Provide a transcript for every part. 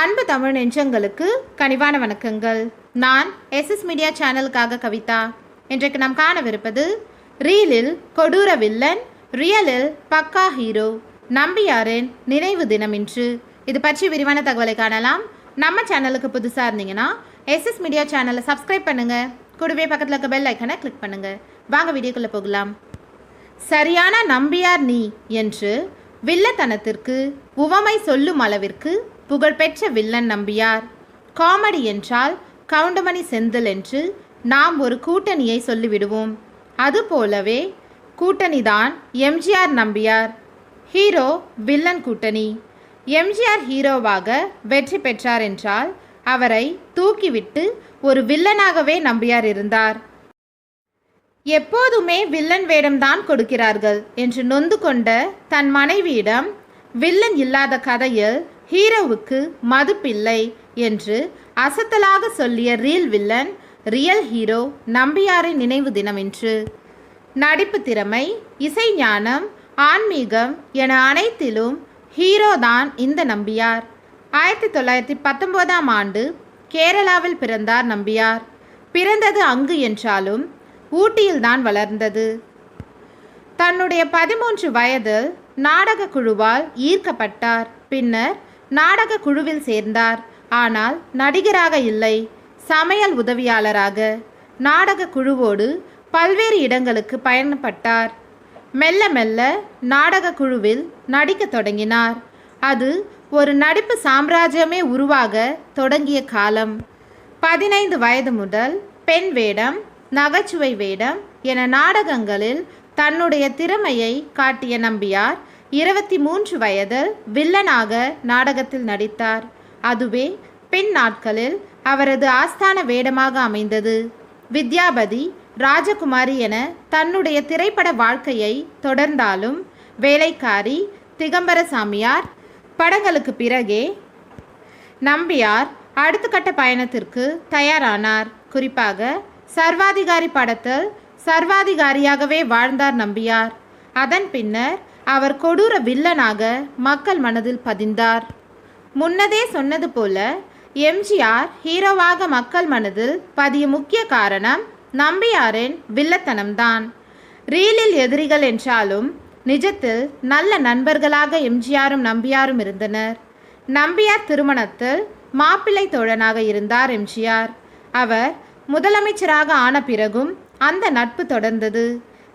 அன்பு தமிழ் நெஞ்சங்களுக்கு கனிவான வணக்கங்கள். நான் எஸ்எஸ் மீடியா சேனலுக்காக கவிதா. இன்றைக்கு நாம் காணவிருப்பது ரீலில் கொடூர வில்லன் ரியலில் பக்கா ஹீரோ நம்பியாரின் நினைவு தினம் இன்று இது பற்றி விரிவான தகவலை காணலாம். நம்ம சேனலுக்கு புதுசாக இருந்தீங்கன்னா எஸ்எஸ் மீடியா சேனலை சப்ஸ்கிரைப் பண்ணுங்க. கூடவே பக்கத்தில் இருக்க பெல் ஐக்கனை கிளிக் பண்ணுங்க. வாங்க வீடியோக்குள்ளே போகலாம். சரியான நம்பியார் நீ என்று வில்லத்தனத்திற்கு உவமை சொல்லும் அளவிற்கு புகழ்பெற்ற வில்லன் நம்பியார். காமெடி என்றால் கவுண்டமணி செந்தில் என்று நாம் ஒரு கூட்டணியை சொல்லிவிடுவோம். அதுபோலவே கூட்டணிதான் எம்ஜிஆர் நம்பியார். ஹீரோ வில்லன் கூட்டணி. எம்ஜிஆர் ஹீரோவாக வெற்றி பெற்றார் என்றால் அவரை தூக்கிவிட்டு ஒரு வில்லனாகவே நம்பியார் இருந்தார். எப்போதுமே வில்லன் வேடம்தான் கொடுக்கிறார்கள் என்று நொந்து கொண்ட தன் மனைவியிடம் வில்லன் இல்லாத கதையில் ஹீரோவுக்கு மதுப்பில்லை என்று அசத்தலாக சொல்லிய ரியல் வில்லன் ரியல் ஹீரோ நம்பியாரின் நினைவு தினம் என்று நடிப்பு திறமை இசை ஞானம் ஆன்மீகம் என அனைத்திலும் ஹீரோ தான் இந்த நம்பியார். ஆயிரத்தி தொள்ளாயிரத்தி பத்தொன்பதாம் ஆண்டு கேரளாவில் பிறந்தார் நம்பியார். பிறந்தது அங்கு என்றாலும் ஊட்டியில்தான் வளர்ந்தது. தன்னுடைய பதிமூன்று வயதில் நாடக குழுவால் ஈர்க்கப்பட்டார். பின்னர் நாடக குழுவில் சேர்ந்தார். ஆனால் நடிகராக இல்லை. சமையல் உதவியாளராக நாடக குழுவோடு பல்வேறு இடங்களுக்கு பயணப்பட்டார். மெல்ல மெல்ல நாடக குழுவில் நடிக்க தொடங்கினார். அது ஒரு நடிப்பு சாம்ராஜ்யமே உருவாக தொடங்கிய காலம். பதினைந்து வயது முதல் பெண் வேடம் நகைச்சுவை வேடம் என நாடகங்களில் தன்னுடைய திறமையை காட்டிய நம்பியார் இருபத்தி மூன்று வயதில் வில்லனாக நாடகத்தில் நடித்தார். அதுவே பின் நாட்களில் அவரது ஆஸ்தான வேடமாக அமைந்தது. வித்யாபதி ராஜகுமாரி என தன்னுடைய திரைப்பட வாழ்க்கையை தொடர்ந்தாலும் வேலைக்காரி திகம்பர சாமியார் படங்களுக்கு பிறகே நம்பியார் அடுத்த கட்ட பயணத்திற்கு தயாரானார். குறிப்பாக சர்வாதிகாரி படத்தில் சர்வாதிகாரியாகவே வாழ்ந்தார் நம்பியார். அதன் பின்னர் அவர் கொடூர வில்லனாக மக்கள் மனதில் பதிந்தார். முன்னதே சொன்னது போல எம்ஜிஆர் ஹீரோவாக மக்கள் மனதில் பதிய முக்கிய காரணம் நம்பியாரின் வில்லத்தனம்தான். ரீலில் எதிரிகள் என்றாலும் நிஜத்தில் நல்ல நண்பர்களாக எம்ஜிஆரும் நம்பியாரும் இருந்தனர். நம்பியார் திருமணத்தில் மாப்பிள்ளை தோழனாக இருந்தார் எம்ஜிஆர். அவர் முதலமைச்சராக ஆன பிறகும் அந்த நட்பு தொடர்ந்தது.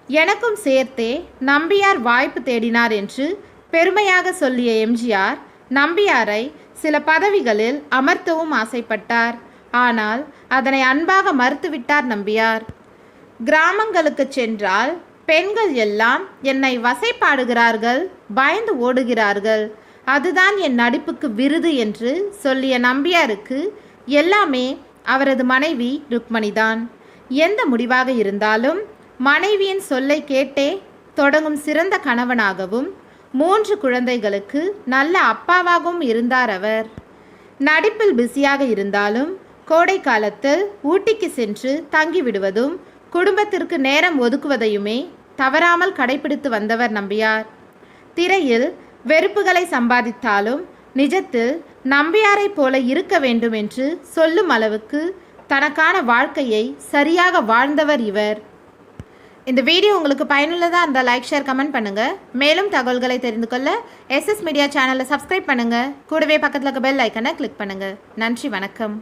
எனக்கும் சேர்த்தே நம்பியார் வாய்ப்பு தேடினார் என்று பெருமையாக சொல்லிய எம்ஜிஆர் நம்பியாரை சில பதவிகளில் அமர்த்தவும் ஆசைப்பட்டார். ஆனால் அதனை அன்பாக மறுத்துவிட்டார் நம்பியார். கிராமங்களுக்கு சென்றால் பெண்கள் எல்லாம் என்னை வசைப்பாடுகிறார்கள் பயந்து ஓடுகிறார்கள். அதுதான் என் நடிப்புக்கு விருது என்று சொல்லிய நம்பியாருக்கு எல்லாமே அவரது மனைவி ருக்மணிதான். எந்த முடிவாக இருந்தாலும் மனைவியின் சொல்லை கேட்டே தொடங்கும் சிறந்த கணவனாகவும் மூன்று குழந்தைகளுக்கு நல்ல அப்பாவாகவும் இருந்தார் அவர். நடிப்பில் பிஸியாக இருந்தாலும் கோடை காலத்தில் ஊட்டிக்கு சென்று தங்கிவிடுவதும் குடும்பத்திற்கு நேரம் ஒதுக்குவதையுமே தவறாமல் கடைபிடித்து வந்தவர் நம்பியார். திரையில் வெறுப்புகளை சம்பாதித்தாலும் நிஜத்தில் நம்பியாரைப் போல இருக்க வேண்டும் என்று சொல்லும் அளவுக்கு தனக்கான வாழ்க்கையை சரியாக வாழ்ந்தவர் இவர். இந்த வீடியோ உங்களுக்கு பயனுள்ளதாக இருந்தால் லைக் ஷேர் கமெண்ட் பண்ணுங்கள் மேலும் தகவல்களை தெரிந்து கொள்ள எஸ்எஸ் மீடியா சேனலை சப்ஸ்கிரைப் பண்ணுங்கள் கூடவே பக்கத்தில் இருக்க பெல் ஐக்கனை கிளிக் பண்ணுங்கள் நன்றி வணக்கம்.